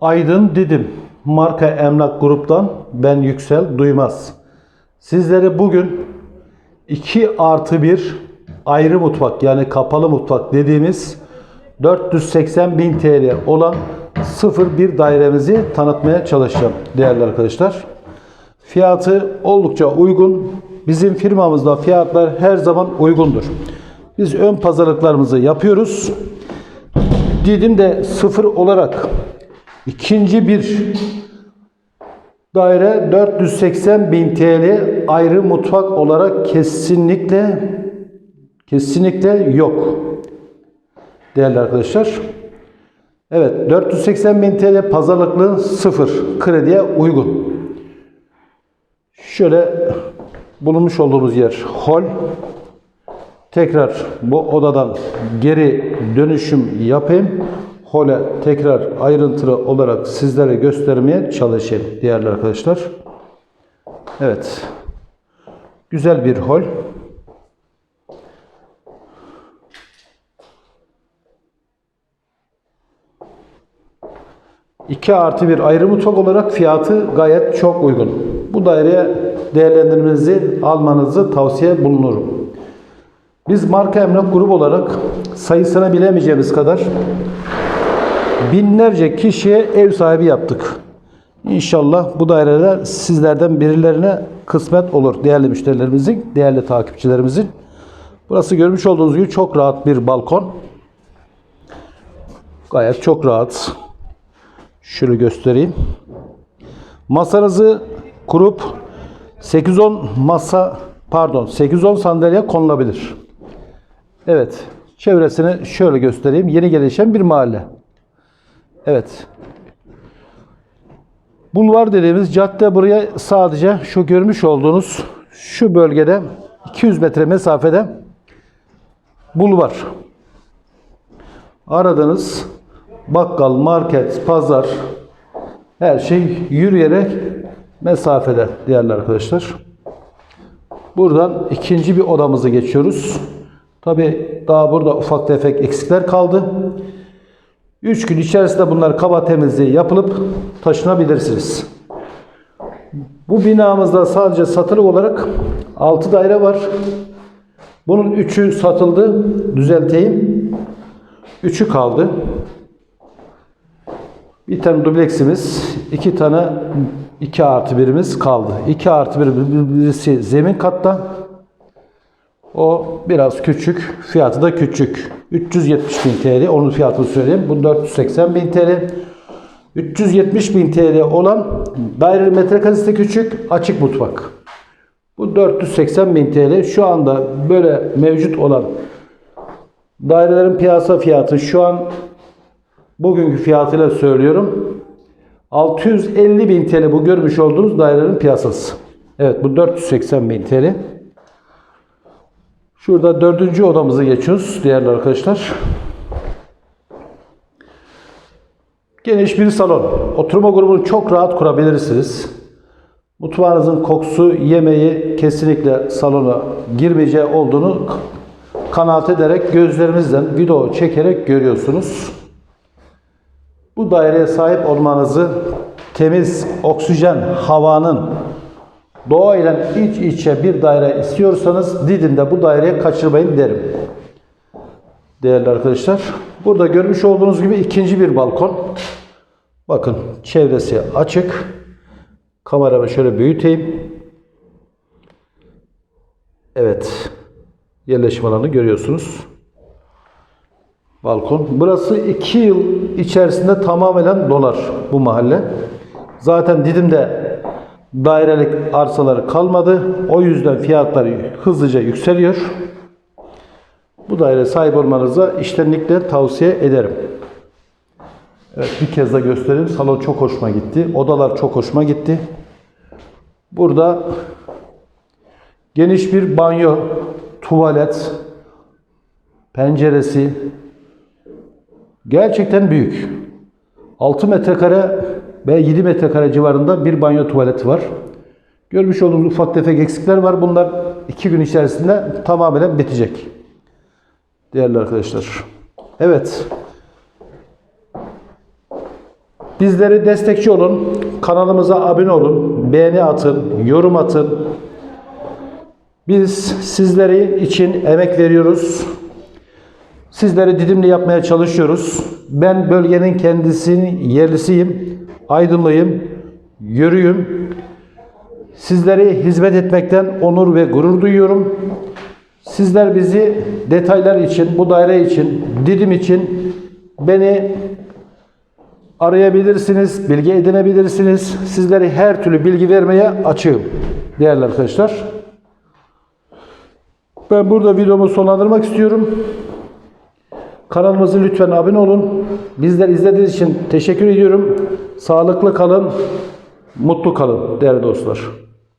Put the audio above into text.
Aydın Didim marka emlak gruptan ben Yüksel Duymaz. Sizlere bugün 2 artı 1 ayrı mutfak yani kapalı mutfak dediğimiz 480 bin TL olan 01 dairemizi tanıtmaya çalışacağım değerli arkadaşlar. Fiyatı oldukça uygun. Bizim firmamızda fiyatlar her zaman uygundur. Biz ön pazarlıklarımızı yapıyoruz. Didim'de sıfır olarak ikinci bir daire 480 bin TL ayrı mutfak olarak kesinlikle kesinlikle yok. Değerli arkadaşlar. Evet 480 bin TL pazarlıklı sıfır krediye uygun. Şöyle bulunmuş olduğumuz yer hol. Tekrar bu odadan geri dönüşüm yapayım. Hole tekrar ayrıntılı olarak sizlere göstermeye çalışayım değerli arkadaşlar. Evet. Güzel bir hol. İki artı bir ayrı mutfak olarak fiyatı gayet çok uygun. Bu daireye değerlendirmenizi almanızı tavsiye bulunurum. Biz marka emlak grubu olarak sayısını bilemeyeceğimiz kadar binlerce kişiye ev sahibi yaptık. İnşallah bu dairede sizlerden birilerine kısmet olur değerli müşterilerimizin, değerli takipçilerimizin. Burası görmüş olduğunuz gibi çok rahat bir balkon. Gayet çok rahat. Şöyle göstereyim. Masanızı kurup 8-10 masa pardon 8-10 sandalye konulabilir. Evet. Çevresini şöyle göstereyim. Yeni gelişen bir mahalle. Evet. Bulvar dediğimiz cadde buraya sadece şu görmüş olduğunuz şu bölgede 200 metre mesafede bulvar. Aradığınız bakkal, market, pazar her şey yürüyerek mesafede değerli arkadaşlar. Buradan ikinci bir odamızı geçiyoruz. Tabi daha burada ufak tefek eksikler kaldı. 3 gün içerisinde bunlar kaba temizliği yapılıp taşınabilirsiniz. Bu binamızda sadece satılık olarak 6 daire var. Bunun 3'ü satıldı. Düzelteyim. 3'ü kaldı. Bir tane dubleksimiz, iki tane 2 artı birimiz kaldı. 2 artı bir birisi zemin katta. O biraz küçük. Fiyatı da küçük. 370 bin TL. Onun fiyatını söyleyeyim. Bu 480 bin TL. 370 bin TL olan daire metrekaresi de küçük. Açık mutfak. Bu 480 bin TL. Şu anda böyle mevcut olan dairelerin piyasa fiyatı şu an bugünkü fiyatıyla söylüyorum. 650 bin TL bu görmüş olduğunuz dairelerin piyasası. Evet bu 480 bin TL. Şurada dördüncü odamızı geçiyoruz değerli arkadaşlar. Geniş bir salon. Oturma grubunu çok rahat kurabilirsiniz. Mutfağınızın kokusu, yemeği kesinlikle salona girmeyeceği olduğunu kanaat ederek gözlerinizden video çekerek görüyorsunuz. Bu daireye sahip olmanızı temiz oksijen havanın doğayla iç içe bir daire istiyorsanız Didim'de bu daireye kaçırmayın derim. Değerli arkadaşlar. Burada görmüş olduğunuz gibi ikinci bir balkon. Bakın çevresi açık. Kameramı şöyle büyüteyim. Evet. Yerleşim alanı görüyorsunuz. Balkon. Burası 2 yıl içerisinde tamamen dolar bu mahalle. Zaten Didim'de dairelik arsaları kalmadı. O yüzden fiyatları hızlıca yükseliyor. Bu daire sahip olmanıza iştenlikle tavsiye ederim. Evet bir kez daha göstereyim. Salon çok hoşuma gitti. Odalar çok hoşuma gitti. Burada geniş bir banyo, tuvalet, penceresi gerçekten büyük. 6 metrekare ve 7 metrekare civarında bir banyo tuvaleti var. Görmüş olduğunuz ufak tefek eksikler var. Bunlar 2 gün içerisinde tamamen bitecek. Değerli arkadaşlar. Evet. Bizleri destekçi olun. Kanalımıza abone olun. Beğeni atın. Yorum atın. Biz sizleri için emek veriyoruz. Sizleri didimli yapmaya çalışıyoruz. Ben bölgenin kendisinin yerlisiyim. Aydınlıyım. Yürüyüm. Sizleri hizmet etmekten onur ve gurur duyuyorum. Sizler bizi detaylar için, bu daire için, Didim için beni arayabilirsiniz, bilgi edinebilirsiniz. Sizlere her türlü bilgi vermeye açığım değerli arkadaşlar. Ben burada videomu sonlandırmak istiyorum. Kanalımıza lütfen abone olun. Bizler izlediğiniz için teşekkür ediyorum. Sağlıklı kalın, mutlu kalın değerli dostlar.